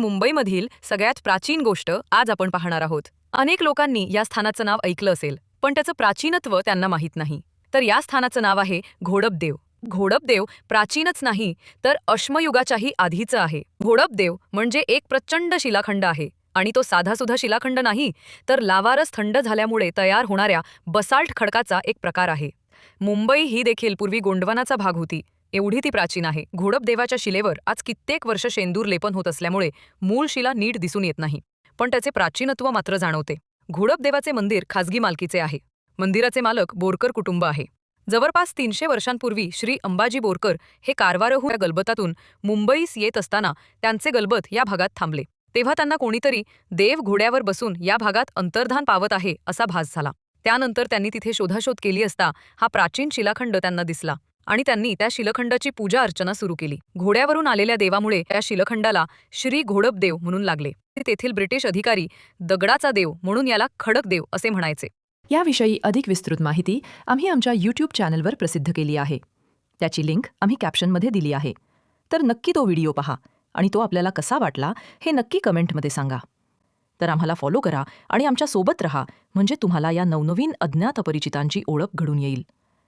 मुंबईमधील सगळ्यात प्राचीन गोष्ट आज आपण पाहणार आहोत. अनेक लोकांनी या स्थानाचं नाव ऐकलं असेल पण त्याचं प्राचीनत्व त्यांना माहीत नाही. तर या स्थानाचं नाव आहे घोडपदेव. घोडपदेव प्राचीनच नाही तर अश्मयुगाच्याही आधीचं आहे. घोडपदेव म्हणजे एक प्रचंड शिलाखंड आहे आणि तो साधासुधा शिलाखंड नाही तर लावारस थंड झाल्यामुळे तयार होणाऱ्या बसाल्ट खडकाचा एक प्रकार आहे. मुंबई ही देखील पूर्वी गोंडवानाचा भाग होती एवढी ती प्राचीन आहे. घोडपदेवाच्या शिलेवर आज कित्येक वर्ष शेंदूर लेपन होत असल्यामुळे मूळ शिला नीट दिसून येत नाही. पण त्याचे प्राचीनत्व मात्र जाणवते. घोडपदेवाचे मंदिर खाजगी मालकीचे आहे. मंदिराचे मालक बोरकर कुटुंब आहे. जवळपास तीनशे वर्षांपूर्वी श्री अंबाजी बोरकर हे कारवारहू या गलबतातून मुंबईस येत असताना त्यांचे गलबत या भागात थांबले. तेव्हा त्यांना कोणीतरी देव घोड्यावर बसून या भागात अंतर्धान पावत आहे असा भास झाला. त्यानंतर त्यांनी तिथे शोधाशोध केली असता हा प्राचीन शिलाखंड त्यांना दिसला. आणि त्यांनी त्या शिलखंडाची पूजा अर्चना सुरू केली. घोड्यावरून आलेल्या देवामुळे त्या शिलखंडाला श्री घोडपदेव म्हणून लागले. तेथील ब्रिटिश अधिकारी दगडाचा देव म्हणून याला खडक देव असे म्हणायचे. याविषयी अधिक विस्तृत माहिती आम्ही आमच्या यूट्यूब चॅनलवर प्रसिद्ध केली आहे. त्याची लिंक आम्ही कॅप्शनमध्ये दिली आहे. तर नक्की तो व्हिडिओ पहा आणि तो आपल्याला कसा वाटला हे नक्की कमेंटमध्ये सांगा. तर आम्हाला फॉलो करा आणि आमच्यासोबत रहा म्हणजे तुम्हाला या नवनवीन अज्ञात अपरिचितांची ओळख घडून येईल.